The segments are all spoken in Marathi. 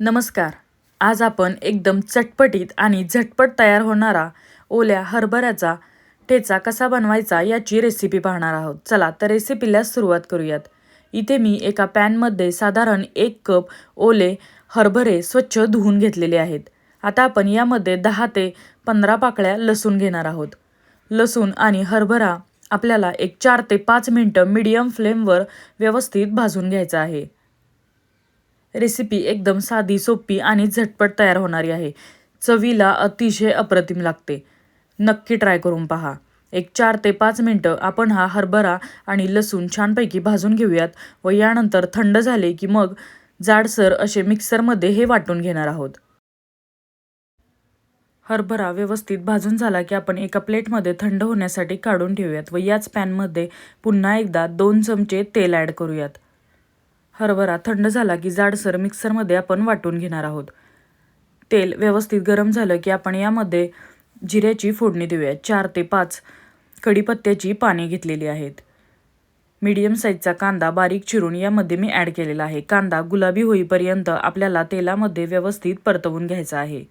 नमस्कार. आज आपण एकदम चटपटीत आणि झटपट तयार होणारा ओल्या हरभऱ्याचा ठेचा कसा बनवायचा याची रेसिपी पाहणार आहोत. चला तर रेसिपीला सुरुवात करूयात. इथे मी एका पॅनमध्ये साधारण एक कप ओले हरभरे स्वच्छ धुवून घेतलेले आहेत. आता आपण यामध्ये दहा ते पंधरा पाकळ्या लसूण घेणार आहोत. लसूण आणि हरभरा आपल्याला एक चार ते पाच मिनटं मीडियम फ्लेमवर व्यवस्थित भाजून घ्यायचा आहे. रेसिपी एकदम साधी सोपी आणि झटपट तयार होणारी आहे. चवीला अतिशय अप्रतिम लागते. नक्की ट्राय करून पहा. एक चार ते पाच मिनटं आपण हा हरभरा आणि लसूण छानपैकी भाजून घेऊयात व यानंतर थंड झाले की मग जाडसर असे मिक्सरमध्ये हे वाटून घेणार आहोत. हरभरा व्यवस्थित भाजून झाला की आपण एका प्लेटमध्ये थंड होण्यासाठी काढून ठेवूयात व याच पॅनमध्ये पुन्हा एकदा दोन चमचे तेल ॲड करूयात. हरभरा थंड झाला की जाडसर मिक्सरमध्ये आपण वाटून घेणार आहोत. तेल व्यवस्थित गरम झालं की आपण यामध्ये जिऱ्याची फोडणी देऊया चार ते पाच कढीपत्त्याची पाने घेतलेली आहेत. मीडियम साईजचा कांदा बारीक चिरून यामध्ये मी ॲड केलेला आहे. कांदा गुलाबी होईपर्यंत आपल्याला तेलामध्ये व्यवस्थित परतवून घ्यायचा आहे.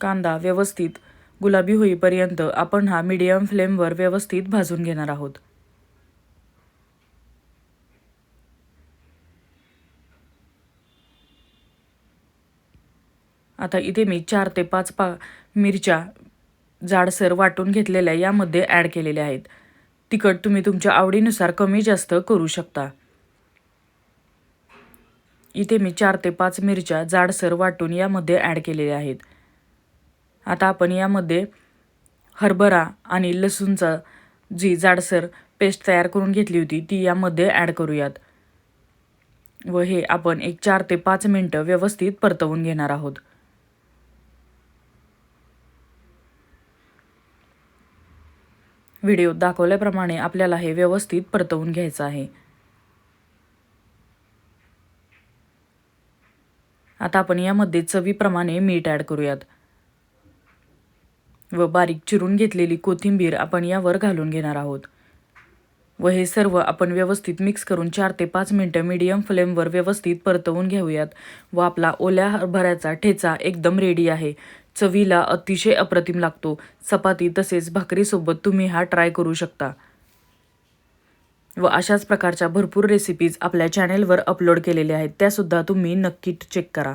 कांदा व्यवस्थित गुलाबी होईपर्यंत आपण हा मीडियम फ्लेमवर व्यवस्थित भाजून घेणार आहोत. आता इथे मी चार ते पाच पा मिरच्या जाडसर वाटून घेतलेल्या यामध्ये ॲड केलेल्या आहेत. तिखट तुम्ही तुमच्या आवडीनुसार कमी जास्त करू शकता. इथे मी चार ते पाच मिरच्या जाडसर वाटून यामध्ये ॲड केलेल्या आहेत. आता आपण यामध्ये हरभरा आणि लसूणचा जी जाडसर पेस्ट तयार करून घेतली होती ती यामध्ये ॲड करूयात. व हे आपण एक चार ते पाच मिनटं व्यवस्थित परतवून घेणार आहोत. व्हिडिओ दाखवल्याप्रमाणे आपल्याला हे व्यवस्थित परतवून घ्यायचं आहे. आता आपण यामध्ये चवीप्रमाणे मीठ ॲड करूयात. व बारीक चिरून घेतलेली कोथिंबीर आपण यावर घालून घेणार आहोत. व हे सर्व आपण व्यवस्थित मिक्स करून चार ते पाच मिनटं मीडियम फ्लेमवर व्यवस्थित परतवून घेऊयात. व आपला ओल्या हरभऱ्याचा ठेचा एकदम रेडी आहे. चवीला अतिशय अप्रतिम लागतो. चपाती तसेच भाकरीसोबत तुम्ही हा ट्राय करू शकता. व अशाच प्रकारच्या भरपूर रेसिपीज आपल्या चॅनेलवर अपलोड केलेल्या आहेत. त्यासुद्धा तुम्ही नक्की चेक करा.